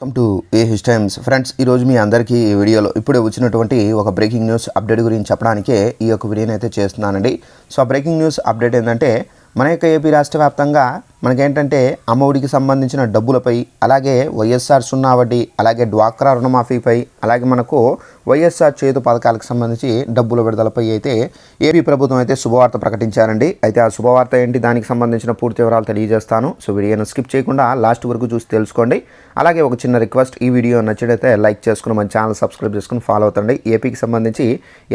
Welcome to a his times friends ఈరోజు మీ అందరికీ ఈ వీడియోలో ఇప్పుడే వచ్చినటువంటి ఒక బ్రేకింగ్ న్యూస్ అప్డేట్ గురించి చెప్పడానికే ఈ యొక్క వీడియోని అయితే చేస్తున్నానండి. సో ఆ బ్రేకింగ్ న్యూస్ అప్డేట్ ఏంటంటే మన యొక్క ఏపీ రాష్ట్ర వ్యాప్తంగా మనకేంటంటే అమ్మఒడికి సంబంధించిన డబ్బులపై అలాగే వైఎస్ఆర్ సున్నా వడ్డీ అలాగే డ్వాక్రా రుణమాఫీపై అలాగే మనకు వైఎస్ఆర్ చేతు పథకాలకు సంబంధించి డబ్బుల విడుదలపై అయితే ఏపీ ప్రభుత్వం అయితే శుభవార్త ప్రకటించారండి. అయితే ఆ శుభవార్త ఏంటి? దానికి సంబంధించిన పూర్తి వివరాలు తెలియజేస్తాను. సో వీడియోను స్కిప్ చేయకుండా లాస్ట్ వరకు చూసి తెలుసుకోండి. అలాగే ఒక చిన్న రిక్వెస్ట్ ఈ వీడియో నచ్చినైతే లైక్ చేసుకుని మన ఛానల్ సబ్స్క్రైబ్ చేసుకుని ఫాలో అవుతండి. ఏపీకి సంబంధించి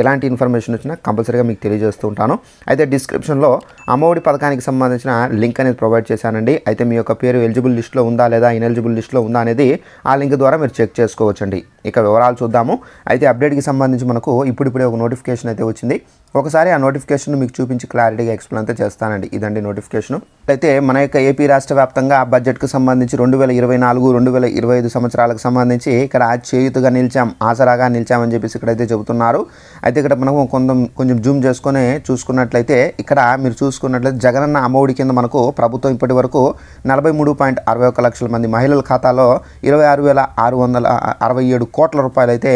ఎలాంటి ఇన్ఫర్మేషన్ వచ్చినా కంపల్సరీగా మీకు తెలియజేస్తూ ఉంటాను. అయితే డిస్క్రిప్షన్లో అమ్మఒడి పథకానికి సంబంధించిన లింక్ అనేది ప్రొవైడ్ చేశానండి. అయితే మీ యొక్క పేరు ఎలిజిబుల్ లిస్ట్లో ఉందా లేదా ఇన్ఎలిజిబుల్ లిస్ట్లో ఉందా అనేది ఆ లింక్ ద్వారా మీరు చెక్ చేసుకోవచ్చండి. ఇక వివరాలు చూద్దాము. అయితే అప్డేట్కి సంబంధించి మనకు ఇప్పుడిప్పుడే ఒక నోటిఫికేషన్ అయితే వచ్చింది. ఒకసారి ఆ నోటిఫికేషన్ మీకు చూపించి క్లారిటీగా ఎక్స్ప్లెయిన్ అయితే చేస్తానండి. ఇదండి నోటిఫికేషన్. అయితే మన యొక్క ఏపీ రాష్ట్ర వ్యాప్తంగా బడ్జెట్కు సంబంధించి రెండు వేల ఇరవై నాలుగు రెండు వేల ఇరవై ఐదు సంవత్సరాలకు సంబంధించి ఇక్కడ చేయుతగా నిలిచాం ఆసరాగా నిలిచామని చెప్పేసి ఇక్కడైతే చెబుతున్నారు. అయితే ఇక్కడ మనకు కొంచెం కొంచెం జూమ్ చేసుకొని చూసుకున్నట్లయితే ఇక్కడ మీరు చూసుకున్నట్లయితే జగనన్న అమ్మఒడి కింద మనకు ప్రభుత్వం ఇప్పటి వరకు నలభై మూడు పాయింట్ అరవై ఒక్క లక్షల మంది మహిళల ఖాతాలో ఇరవై ఆరు వేల ఆరు వందల అరవై ఏడు కోట్ల రూపాయలు అయితే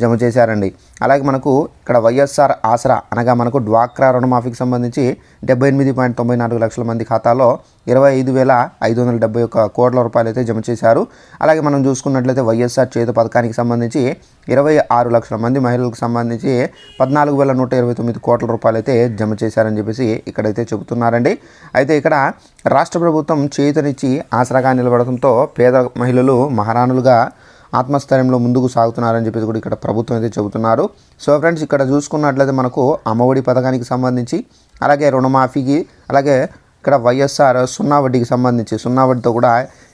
జమ చేశారండి. అలాగే మనకు ఇక్కడ వైఎస్ఆర్ ఆసరా అనగా మనకు డ్వాక్రా రుణమాఫీకి సంబంధించి డెబ్బై ఎనిమిది పాయింట్ తొంభై నాలుగు లక్షల మంది ఖాతాలో ఇరవై ఐదు వేల ఐదు వందల డెబ్బై ఒక్క కోట్ల రూపాయలు అయితే జమ చేశారు. అలాగే మనం చూసుకున్నట్లయితే వైఎస్ఆర్ చేతు పథకానికి సంబంధించి ఇరవై ఆరు లక్షల మంది మహిళలకు సంబంధించి పద్నాలుగు వేల నూట ఇరవై తొమ్మిది కోట్ల రూపాయలు అయితే జమ చేశారని చెప్పేసి ఇక్కడైతే చెబుతున్నారండి. అయితే ఇక్కడ రాష్ట్ర ప్రభుత్వం చేతునిచ్చి ఆసరాగా నిలబడటంతో పేద మహిళలు మహారాణులుగా ఆత్మస్థైర్యంలో ముందుకు సాగుతున్నారని చెప్పేసి కూడా ఇక్కడ ప్రభుత్వం అయితే చెబుతున్నారు. సో ఫ్రెండ్స్ ఇక్కడ చూసుకున్నట్లయితే మనకు అమ్మఒడి పథకానికి సంబంధించి అలాగే రుణమాఫీకి అలాగే ఇక్కడ వైఎస్ఆర్ సున్నా వడ్డీకి సంబంధించి సున్నా వడ్డీతో కూడా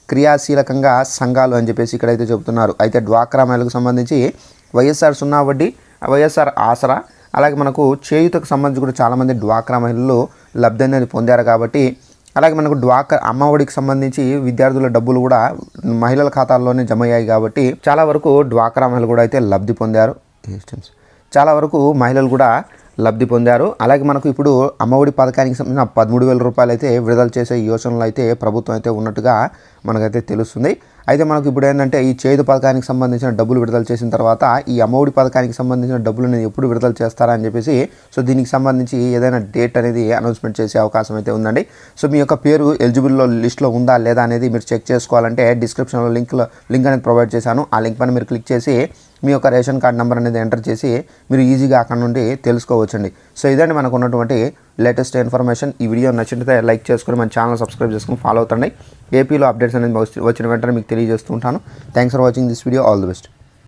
క్రియాశీలకంగా సంఘాలు అని చెప్పేసి ఇక్కడైతే చెబుతున్నారు. అయితే డ్వాక్రా మహిళలకు సంబంధించి వైఎస్ఆర్ సున్నా వడ్డీ వైఎస్ఆర్ ఆసరా అలాగే మనకు చేయుతకు సంబంధించి కూడా చాలామంది డ్వాక్రా మహిళలు లబ్ధి అనేది పొందారు కాబట్టి అలాగే మనకు డ్వాక్రా అమ్మఒడికి సంబంధించి విద్యార్థుల డబ్బులు కూడా మహిళల ఖాతాల్లోనే జమ అయ్యాయి కాబట్టి చాలా వరకు డ్వాక్రా మహిళలు కూడా అయితే లబ్ధి పొందారు. చాలా వరకు మహిళలు కూడా లబ్ధి పొందారు. అలాగే మనకు ఇప్పుడు అమ్మఒడి పథకానికి సంబంధించిన పదమూడు వేల రూపాయలు అయితే విడుదల చేసే యోచనలు అయితే ప్రభుత్వం అయితే ఉన్నట్టుగా మనకైతే తెలుస్తుంది. అయితే మనకు ఇప్పుడు ఏంటంటే ఈ చేదు పథకానికి సంబంధించిన డబ్బులు విడుదల చేసిన తర్వాత ఈ అమ్మఒడి పథకానికి సంబంధించిన డబ్బులు అనేది ఎప్పుడు విడుదల చేస్తారా అని చెప్పేసి సో దీనికి సంబంధించి ఏదైనా డేట్ అనేది అనౌన్స్మెంట్ చేసే అవకాశం అయితే ఉందండి. సో మీ యొక్క పేరు ఎలిజిబుల్లో లిస్ట్లో ఉందా లేదా అనేది మీరు చెక్ చేసుకోవాలంటే డిస్క్రిప్షన్లో లింక్లో లింక్ అనేది ప్రొవైడ్ చేశాను. ఆ లింక్ పైన మీరు క్లిక్ చేసి మీ యొక్క రేషన్ కార్డ్ నెంబర్ అనేది ఎంటర్ చేసి మీరు ఈజీగా అక్కడ నుండి తెలుసుకోవచ్చండి. సో ఇదండి మనకు ఉన్నటువంటి లేటెస్ట్ ఇన్ఫర్మేషన్. ఈ వీడియో నచ్చినట్లయితే లైక్ చేసుకుని మన ఛానల్ సబ్స్క్రైబ్ చేసుకుని ఫాలో అవుతండి. ఏపీలో అప్డేట్స్ అనేది వచ్చి- వచ్చిన వెంటనే మీకు తెలియజేస్తుంటాను thanks for watching this video all the best